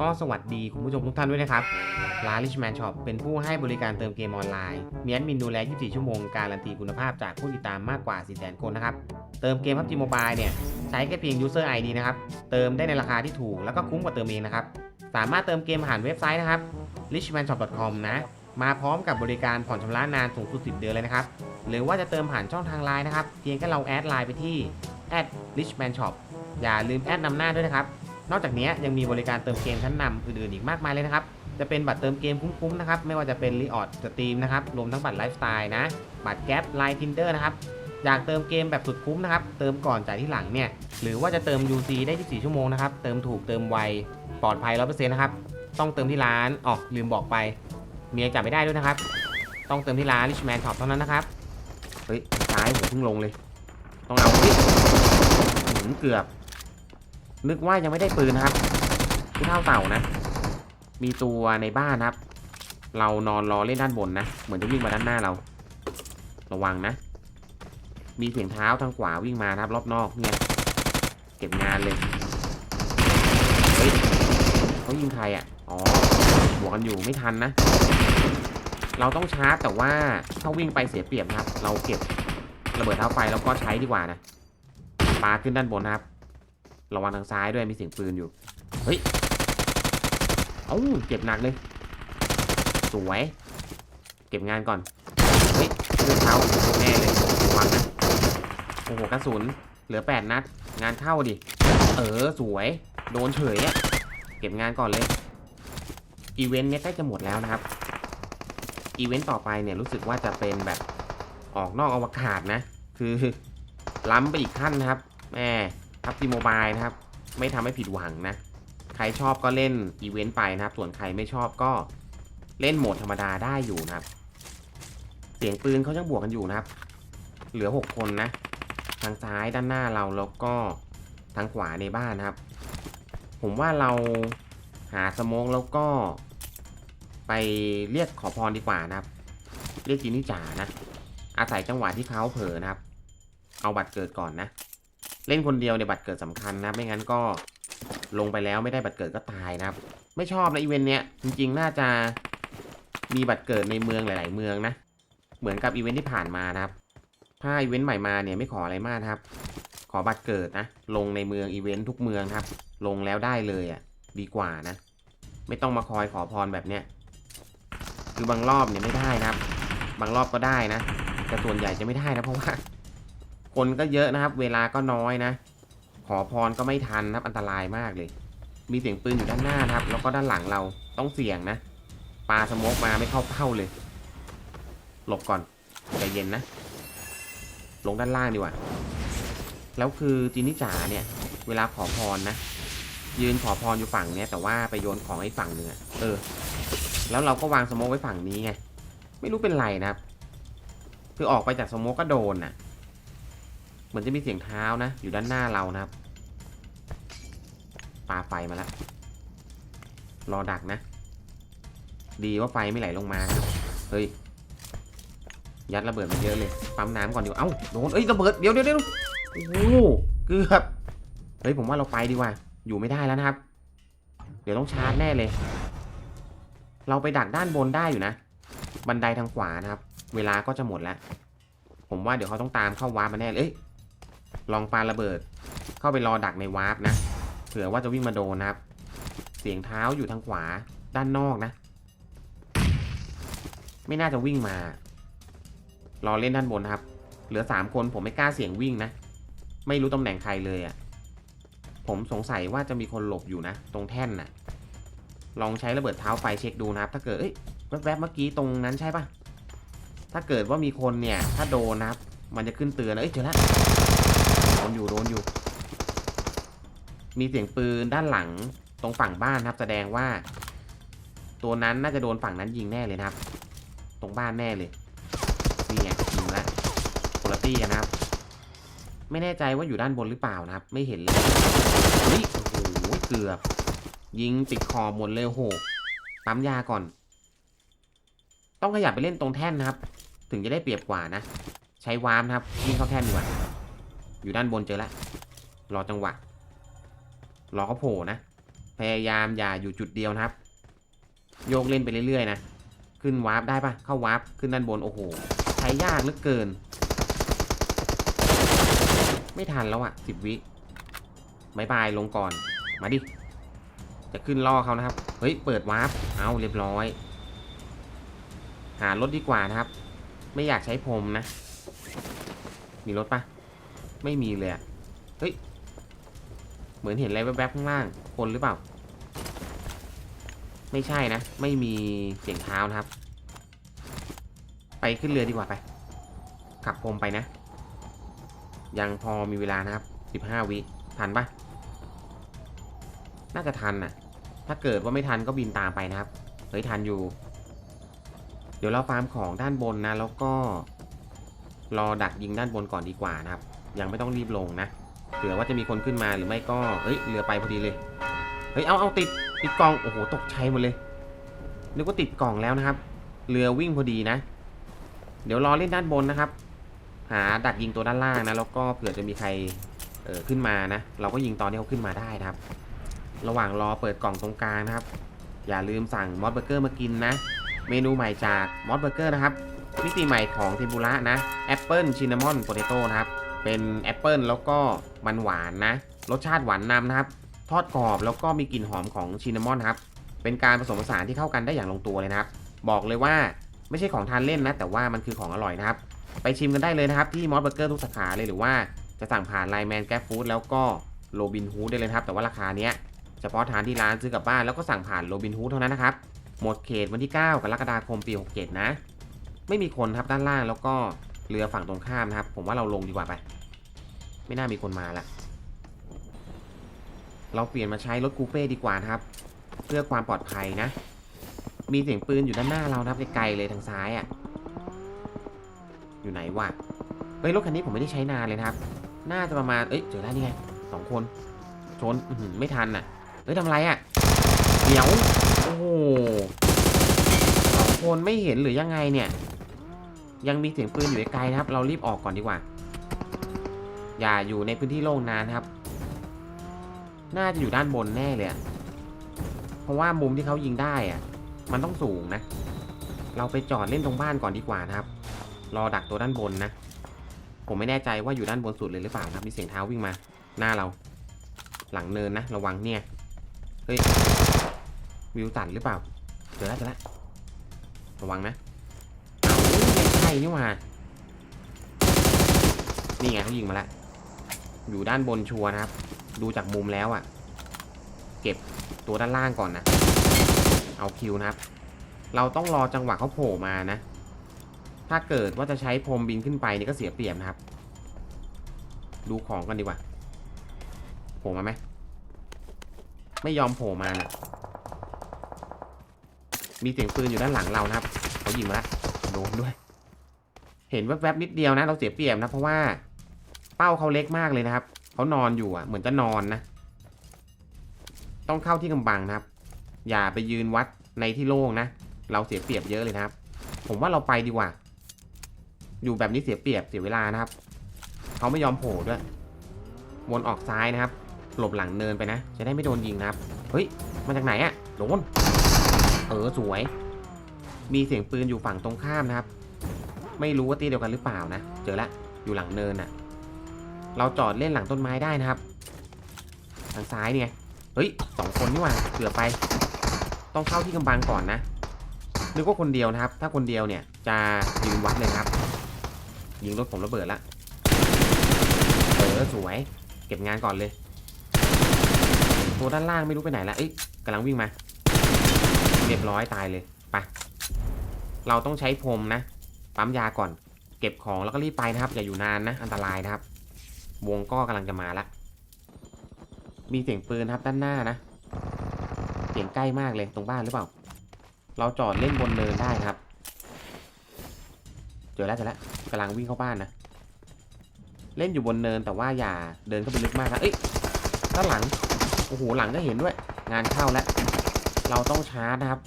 ก็สวัสดีคุณผู้ชมทุกท่านด้วยนะครับ ร้าน Richman Shop เป็นผู้ให้บริการเติมเกมออนไลน์ มีแอดมินดูแล 24 ชั่วโมง การันตีคุณภาพจากผู้ติดตามมากกว่า 400,000 คนนะครับ เติมเกม PUBG Mobile เนี่ย ใช้แค่เพียง User ID นะครับ เติมได้ในราคาที่ถูก แล้วก็คุ้มกว่าเติมเองนะครับ สามารถเติมเกมผ่านเว็บไซต์นะครับ richmanshop.com นะ มาพร้อมกับบริการผ่อนชำระนานสูงสุด 10 เดือนเลยนะครับ หรือว่าจะเติมผ่านช่องทางไลน์นะครับ เพียงแค่เราแอดไลน์ไปที่ @richmanshop อย่าลืมแอดนำหน้าด้วยนะครับ นอกจากนี้ยังมีบริการเติมเกมชั้นนำอื่นๆอีกมากมายเลยนะครับ จะเป็นบัตรเติมเกมคุ้มๆนะครับ ไม่ว่าจะเป็นรีออดสตรีมนะครับ รวมทั้งบัตรไลฟ์สไตล์นะ บัตรแก๊ปไลน์ทินเดอร์นะครับ อยากเติมเกมแบบสุดคุ้มนะครับ เติมก่อนจ่ายที่หลังเนี่ย หรือว่าจะเติม UC ได้ 24 ชั่วโมงนะครับ เติมถูกเติมไว ปลอดภัย 100%นะครับ ต้องเติมที่ร้านอ๋อลืมบอกไป เมียจับไม่ได้ด้วยนะครับ ต้องเติมที่ร้าน Richman Shop เท่านั้นนะครับ เฮ้ยซ้ายผมเพิ่งลงเลย ต้องเอาเฮ้ยหืมเกือบ นึกว่ายังไม่ได้ปืนนะครับผู้เท่าเต่านะ มีตัวในบ้านครับ เรานอนรอเล่นด้านบนนะ เหมือนจะวิ่งมาด้านหน้าเรา ระวังนะ มีเสียงเท้าทางขวาวิ่งมาครับ รอบนอกเนี่ยเก็บงานเลย เฮ้ยเขายิงใครอะ อ๋อบวกกันอยู่ไม่ทันนะ เราต้องชาร์จแต่ว่าถ้าวิ่งไปเสียเปรียบครับ เราเก็บระเบิดเท้าไฟแล้วก็ใช้ดีกว่านะปาขึ้นด้านบนครับ ระวังทางซ้ายด้วยมีเสียงปืนอยู่ เฮ้ย เอ้าเจ็บหนักเลย สวย เก็บงานก่อน เฮ้ยเลือดเท้าแน่เลยระวังนะโอ้โหกระสุน เหลือ 8 นัด งานเข้าดิ เออสวย โดนเฉยอะเก็บงานก่อนเลย อีเวนต์เนี้ยใกล้จะหมดแล้วนะครับ อีเวนต์ต่อไปเนี่ยรู้สึกว่าจะเป็นแบบออกนอกอวกาศนะ คือล้ำไปอีกขั้นนะครับแหม พับจีโมบายนะครับ ไม่ทำให้ผิดหวังนะ ใครชอบก็เล่นอีเวนต์ไปนะครับ ส่วนใครไม่ชอบก็เล่นโหมดธรรมดาได้อยู่นะครับ เสียงปืนเขายังบวกกันอยู่นะครับ เหลือ 6 คนนะ ทางซ้ายด้านหน้าเราแล้วก็ทางขวาในบ้านนะครับ ผมว่าเราหาสโมองแล้วก็ ไปเรียกขอพรดีกว่านะครับ เรียกจินนี่จ๋านะ อาศัยจังหวะที่เขาเผลอนะครับ เอาบัตรเกิดก่อนนะ เล่นคนเดียวเนี่ยบัตรเกิดสำคัญนะไม่งั้นก็ลงไปแล้วไม่ได้บัตรเกิดก็ตายนะครับ ไม่ชอบนะอีเวนต์เนี้ยจริงๆ น่าจะมีบัตรเกิดในเมืองหลาย ๆ เมืองนะ เหมือนกับอีเวนต์ที่ผ่านมานะครับ ถ้าอีเวนต์ใหม่มาเนี่ยไม่ขออะไรมากครับ ขอบัตรเกิดนะ ลงในเมืองอีเวนต์ทุกเมืองครับ ลงแล้วได้เลยอะดีกว่านะ ไม่ต้องมาคอยขอพรแบบเนี้ยคือบางรอบเนี่ยไม่ได้นะครับ บางรอบก็ได้นะ แต่ส่วนใหญ่จะไม่ได้นะเพราะว่า คนก็เยอะนะครับ เวลาก็น้อยนะ ขอพรก็ไม่ทันนะครับ อันตรายมากเลย มีเสียงปืนอยู่ด้านหน้านะครับ แล้วก็ด้านหลังเราต้องเสี่ยงนะปลาสมกมาไม่เข้าเป้าเลย หลบก่อนใจเย็นนะ ลงด้านล่างดีกว่า แล้วคือจินนี่จ๋าเนี่ย เวลาขอพรนะยืนขอพรอยู่ฝั่งเนี้ยแต่ว่าไปโยนของไอ้ฝั่งหนึ่งอเออ แล้วเราก็วางสมกไว้ฝั่งนี้ไงไม่รู้เป็นไรนะครับ คือออกไปจากสมกก็โดนน่ะ เหมือนจะมีเสียงเท้านะ อยู่ด้านหน้าเรานะครับปาไฟมาแล้ว รอดักนะ ดีว่าไฟไม่ไหลลงมานะเฮ้ย ยัดระเบิดมาเยอะเลย ปั๊มน้ำก่อนดีกว่า เอ้า โดนเอ้ยระเบิด เดี๋ยวเดี๋ยวเดี๋ยวโอ้โหเกือบ เฮ้ยผมว่าเราไปดีกว่า อยู่ไม่ได้แล้วนะครับ เดี๋ยวต้องชาร์จแน่เลย เราไปดักด้านบนได้อยู่นะ บันไดทางขวานะครับ เวลาก็จะหมดแล้ว ผมว่าเดี๋ยวเขาต้องตามเข้าวาร์ปมาแน่เลย ลองปาระเบิด เข้าไปรอดักในวาร์ปนะเผื่อว่าจะวิ่งมาโดนนะครับ เสียงเท้าอยู่ทางขวาด้านนอกนะ ไม่น่าจะวิ่งมา รอเล่นด้านบนครับ เหลือสามคนผมไม่กล้าเสี่ยงวิ่งนะ ไม่รู้ตำแหน่งใครเลยอะ่ะ ผมสงสัยว่าจะมีคนหลบอยู่นะ ตรงแท่นน่ะ ลองใช้ระเบิดเท้าไฟเช็คดูนะครับ ถ้าเกิดเอ้ยแวบๆเมื่อกี้ตรงนั้นใช่ปะถ้าเกิดว่ามีคนเนี่ย ถ้าโดนนะครับ มันจะขึ้นเตือนเอ้ยเจอแล้ว นอยู่โดนอยู่ มีเสียงปืนด้านหลังตรงฝั่งบ้านครับ แสดงว่า ตัวนั้นน่าจะโดนฝั่งนั้นยิงแน่เลยนะครับ ตรงบ้านแน่เลยนี่ไงยิงล้วคุณตี้นะครับ ไม่แน่ใจว่าอยู่ด้านบนหรือเปล่านะครับ ไม่เห็นเลยเฮ้ยโอ้โหเกือบ ยิงติดคอหมดเลยโอ้โหปั๊มยาก่อน ต้องขยับไปเล่นตรงแท่นนะครับ ถึงจะได้เปรียบกว่านะ ใช้วาร์มนะครับยิงเข้าแท่นดีกว่า อยู่ด้านบนเจอแล้วรอจังหวะ รอเขาโผล่นะ พยายามอย่าอยู่จุดเดียวนะครับ โยกเล่นไปเรื่อยๆนะ ขึ้นวาร์ปได้ปะเข้าวาร์ปขึ้นด้านบน โอ้โห ใช้ยากเหลือเกิน ไม่ทันแล้วอะสิบวิบายบายลงก่อน มาดิ จะขึ้นล่อเขานะครับ เฮ้ย เปิดวาร์ป เอาเรียบร้อย หารถดีกว่านะครับ ไม่อยากใช้พรมนะ มีรถปะ ไม่มีเลยอะเฮ้ย เหมือนเห็นอะไรแวบๆข้างล่าง คนหรือเปล่า ไม่ใช่นะ ไม่มีเสียงเท้านะครับ ไปขึ้นเรือดีกว่าไป ขับพรมไปนะ ยังพอมีเวลานะครับ 15 วิ ทันปะน่าจะทันน่ะ ถ้าเกิดว่าไม่ทันก็บินตามไปนะครับ เฮ้ยทันอยู่ เดี๋ยวเราฟาร์มของด้านบนนะ แล้วก็รอดักยิงด้านบนก่อนดีกว่านะครับ ยังไม่ต้องรีบลงนะเผื่อว่าจะมีคนขึ้นมาหรือไม่ก็เฮ้ยเรือไปพอดีเลยเฮ้ยเอาเอาติดติดกล่องโอ้โหตกใจหมดเลยนึกว่าติดกล่องแล้วนะครับ เรือวิ่งพอดีนะ เดี๋ยวรอเล่นด้านบนนะครับ หาดักยิงตัวด้านล่างนะแล้วก็เผื่อจะมีใครเออขึ้นมานะ เราก็ยิงตอนที่เขาขึ้นมาได้นะครับ ระหว่างรอเปิดกล่องตรงกลางนะครับ อย่าลืมสั่งมอสเบอร์เกอร์มากินนะ เมนูใหม่จากมอสเบอร์เกอร์นะครับมิติใหม่ของเทมปุระนะแอปเปิลชินนามอนโปเตโต้นะครับ เป็นแอปเปิลแล้วก็มันหวานนะ รสชาติหวานนำนะครับ ทอดกรอบแล้วก็มีกลิ่นหอมของชินนามอนครับ เป็นการผสมผสานที่เข้ากันได้อย่างลงตัวเลยนะครับ บอกเลยว่าไม่ใช่ของทานเล่นนะ แต่ว่ามันคือของอร่อยนะครับ ไปชิมกันได้เลยนะครับ ที่มอสเบอร์เกอร์ทุกสาขาเลยหรือว่าจะสั่งผ่านไลน์แมนแกฟู้ดแล้วก็โรบินฮูดได้เลยครับ แต่ว่าราคาเนี้ยเฉพาะทานที่ร้านซื้อกลับบ้านแล้วก็สั่งผ่านโรบินฮูดเท่านั้นนะครับหมดเขตวันที่ 9กรกฎาคมปี 67 นะ ไม่มีคนครับด้านล่างแล้วก็ เรือฝั่งตรงข้ามนะครับ ผมว่าเราลงดีกว่าไป ไม่น่ามีคนมาละเราเปลี่ยนมาใช้รถคูเป้ดีกว่าครับ เพื่อความปลอดภัยนะ มีเสียงปืนอยู่ด้านหน้าเรานะครับไกลๆเลยทางซ้ายอะ่ะ อยู่ไหนวะเฮ้ยรถคันนี้ผมไม่ได้ใช้นานเลยนะครับ น่าจะประมาณ เอ้ยเจอแล้วนี่ไงสองคนชนอืไม่ทันอะเฮ้ยทำไรอะเดี๋ยวโอ้โหสองคนไม่เห็นหรือยังไงเนี่ย ยังมีเสียงปืนอยู่ไกลนะครับ เรารีบออกก่อนดีกว่า อย่าอยู่ในพื้นที่โล่งนานครับ น่าจะอยู่ด้านบนแน่เลยเพราะว่ามุมที่เขายิงได้อะมันต้องสูงนะ เราไปจอดเล่นตรงบ้านก่อนดีกว่านะครับ รอดักตัวด้านบนนะ ผมไม่แน่ใจว่าอยู่ด้านบนสุดเลยหรือเปล่านะครับมีเสียงเท้าวิ่งมา หน้าเรา หลังเนินนะระวังเนี่ยเฮ้ยวิวตันหรือเปล่าเจอแล้วเจอแล้วระวังนะ นี่หว่า นี่ไงเขายิงมาแล้ว อยู่ด้านบนชัวร์นะครับ ดูจากมุมแล้วอะ่ะ เก็บตัวด้านล่างก่อนนะ เอาคิวนะครับ เราต้องรอจังหวะเขาโผล่มานะ ถ้าเกิดว่าจะใช้พรมบินขึ้นไปนี่ก็เสียเปรียบนะครับ ดูของกันดีกว่า โผล่มาไหม ไม่ยอมโผล่มานะมีเสียงปืนอยู่ด้านหลังเรานะครับ เขายิงมาแล้วโดนด้วย เห็นแวบๆนิดเดียวนะ เราเสียเปรียบนะ เพราะว่าเป้าเขาเล็กมากเลยนะครับเขานอนอยู่อะเหมือนจะนอนนะ ต้องเข้าที่กำบังนะครับ อย่าไปยืนวัดในที่โล่งนะ เราเสียเปรียบเยอะเลยนะครับ ผมว่าเราไปดีกว่า อยู่แบบนี้เสียเปรียบเสียเวลานะครับเขาไม่ยอมโผล่ด้วยวนออกซ้ายนะครับ หลบหลังเนินไปนะ จะได้ไม่โดนยิงนะครับ เฮ้ย มาจากไหนอะโดน เออสวย มีเสียงปืนอยู่ฝั่งตรงข้ามนะครับ ไม่รู้ว่าตีเดียวกันหรือเปล่านะ เจอละ อยู่หลังเนินน่ะเราจอดเล่นหลังต้นไม้ได้นะครับ ทางซ้ายเนี่ย เฮ้ยสองคนนี่หว่าเกือบไป ต้องเข้าที่กำบังก่อนนะ นึกว่าคนเดียวนะครับ ถ้าคนเดียวเนี่ยจะยืนวัดเลยครับ ยิงรถผมระเบิดละ เออสวย เก็บงานก่อนเลย ตัวด้านล่างไม่รู้ไปไหนละเอ้ยกำลังวิ่งมา เรียบร้อยตายเลย ไป เราต้องใช้พรมนะ ปั๊มยาก่อน เก็บของแล้วก็รีบไปนะครับ อย่าอยู่นานนะ อันตรายนะครับ วงก็กำลังจะมาละมีเสียงปืนครับด้านหน้านะ เสียงใกล้มากเลยตรงบ้านหรือเปล่า เราจอดเล่นบนเนินได้ครับ เจอแล้วเจอแล้วกำลังวิ่งเข้าบ้านนะ เล่นอยู่บนเนินแต่ว่าอย่าเดินเข้าไปลึกมากนะเอ้ยด้านหลัง โอ้โหหลังก็เห็นด้วย งานเข้าแล้ว เราต้องชาร์จนะครับ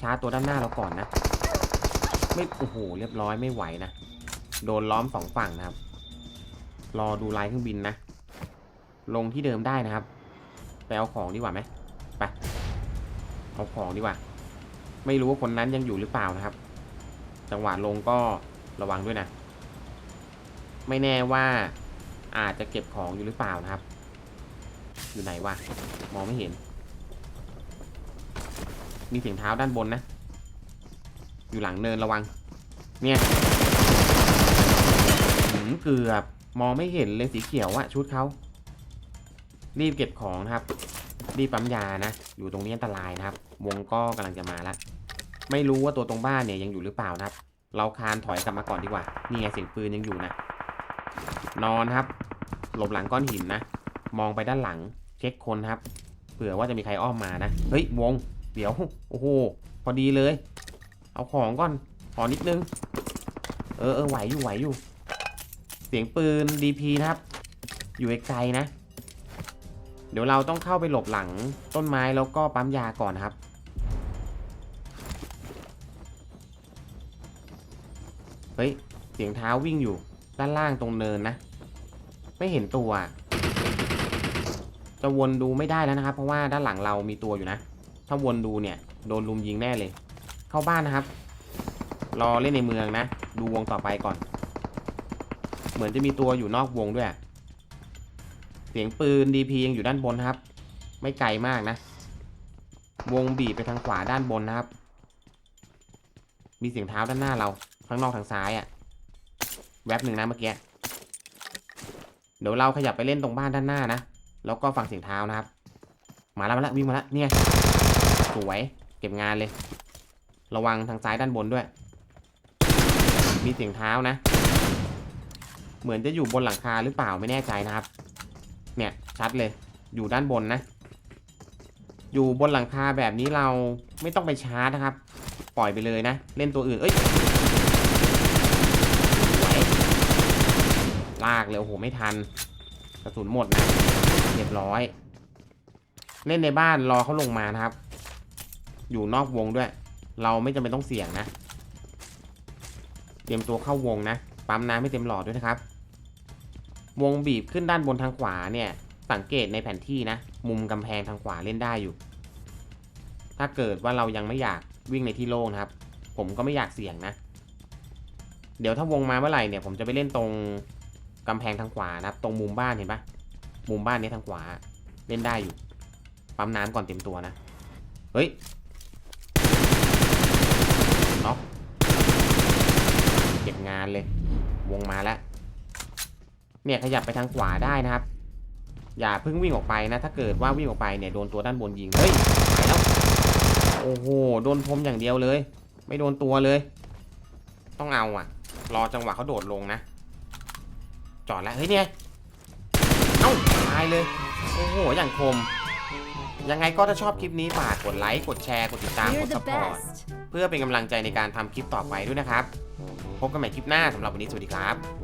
ชาร์จตัวด้านหน้าเราก่อนนะ ไม่โอ้โหเรียบร้อยไม่ไหวนะ โดนล้อมสองฝั่งนะครับ รอดูลายเครื่องบินนะ ลงที่เดิมได้นะครับ ไปเอาของดีกว่าไหมไปเอาของดีกว่า ไม่รู้ว่าคนนั้นยังอยู่หรือเปล่านะครับ จังหวะลงก็ระวังด้วยนะ ไม่แน่ว่าอาจจะเก็บของอยู่หรือเปล่านะครับ อยู่ไหนวะมองไม่เห็น มีเสียงเท้าด้านบนนะ อยู่หลังเนินระวัง เนี่ยหืมเกือบมองไม่เห็นเลยสีเขียวอะชุดเขารีบเก็บของนะครับ รีบปั๊มยานะ อยู่ตรงนี้อันตรายนะครับ วงก็กำลังจะมาแล้วไม่รู้ว่าตัวตรงบ้านเนี่ยยังอยู่หรือเปล่านะครับ เราคานถอยกลับมาก่อนดีกว่า นี่ไงเสียงปืนยังอยู่นะ นอนครับ หลบหลังก้อนหินนะ มองไปด้านหลัง เช็คคนครับ เผื่อว่าจะมีใครอ้อมมานะ เฮ้ย วง เดี๋ยว โอ้โห พอดีเลย เอาของก่อน ขอนิดนึง เออเออไหวอยู่ไหวอยู่ เสียงปืน DP นะครับ อยู่ไกลๆนะ เดี๋ยวเราต้องเข้าไปหลบหลังต้นไม้แล้วก็ปั๊มยาก่อนครับ เฮ้ย เสียงเท้าวิ่งอยู่ ด้านล่างตรงเนินนะ ไม่เห็นตัว จะวนดูไม่ได้แล้วนะครับ เพราะว่าด้านหลังเรามีตัวอยู่นะ ถ้าวนดูเนี่ย โดนลุมยิงแน่เลย เข้าบ้านนะครับ รอเล่นในเมืองนะ ดูวงต่อไปก่อน เหมือนจะมีตัวอยู่นอกวงด้วย เสียงปืน DP ยังอยู่ด้านบนครับ ไม่ไกลมากนะ วงบีบไปทางขวาด้านบนนะครับ มีเสียงเท้าด้านหน้าเรา ข้างนอกทางซ้ายอะ่ะ แวบหนึ่งนะเมื่อกี้ เดี๋ยวเราขยับไปเล่นตรงบ้านด้านหน้านะ แล้วก็ฟังเสียงเท้านะครับ มาแล้วมาแล้ววิ่งมาแล้วเนี่ยสวยเก็บงานเลย ระวังทางซ้ายด้านบนด้วย มีเสียงเท้านะ เหมือนจะอยู่บนหลังคาหรือเปล่าไม่แน่ใจนะครับ เนี่ยชัดเลย อยู่ด้านบนนะ อยู่บนหลังคาแบบนี้เราไม่ต้องไปชาร์จนะครับ ปล่อยไปเลยนะ เล่นตัวอื่น เอ้ยลากเลยโอ้โหไม่ทัน กระสุนหมดนะเรียบร้อย เล่นในบ้านรอเขาลงมานะครับ อยู่นอกวงด้วย เราไม่จำเป็นต้องเสี่ยงนะ เตรียมตัวเข้าวงนะ ปั๊มน้ำไม่เต็มหลอดด้วยนะครับ วงบีบขึ้นด้านบนทางขวาเนี่ย สังเกตในแผนที่นะ มุมกำแพงทางขวาเล่นได้อยู่ ถ้าเกิดว่าเรายังไม่อยากวิ่งในที่โล่งนะครับ ผมก็ไม่อยากเสี่ยงนะ เดี๋ยวถ้าวงมาเมื่อไหร่เนี่ย ผมจะไปเล่นตรงกำแพงทางขวานะครับ ตรงมุมบ้านเห็นปะมุมบ้านนี้ทางขวา เล่นได้อยู่ ปั๊มน้ำก่อนเต็มตัวนะ เฮ้ยน็อก เก็บงานเลย วงมาแล้วเนี่ยขยับไปทางขวาได้นะครับ อย่าเพิ่งวิ่งออกไปนะ ถ้าเกิดว่าวิ่งออกไปเนี่ยโดนตัวด้านบนยิงเฮ้ยไปแล้วโอ้โหโดนพรมอย่างเดียวเลย ไม่โดนตัวเลย ต้องเอาอะ รอจังหวะเขาโดดลงนะ จอดแล้วเฮ้ยเนี่ยเอ้าตายเลยโอ้โหอย่างคมยังไงก็ถ้าชอบคลิปนี้ฝากกดไลค์ กดแชร์ กดติดตาม กดซัพพอร์ต เพื่อเป็นกำลังใจในการทำคลิปต่อไปด้วยนะครับ พบกันใหม่คลิปหน้าสำหรับวันนี้สวัสดีครับ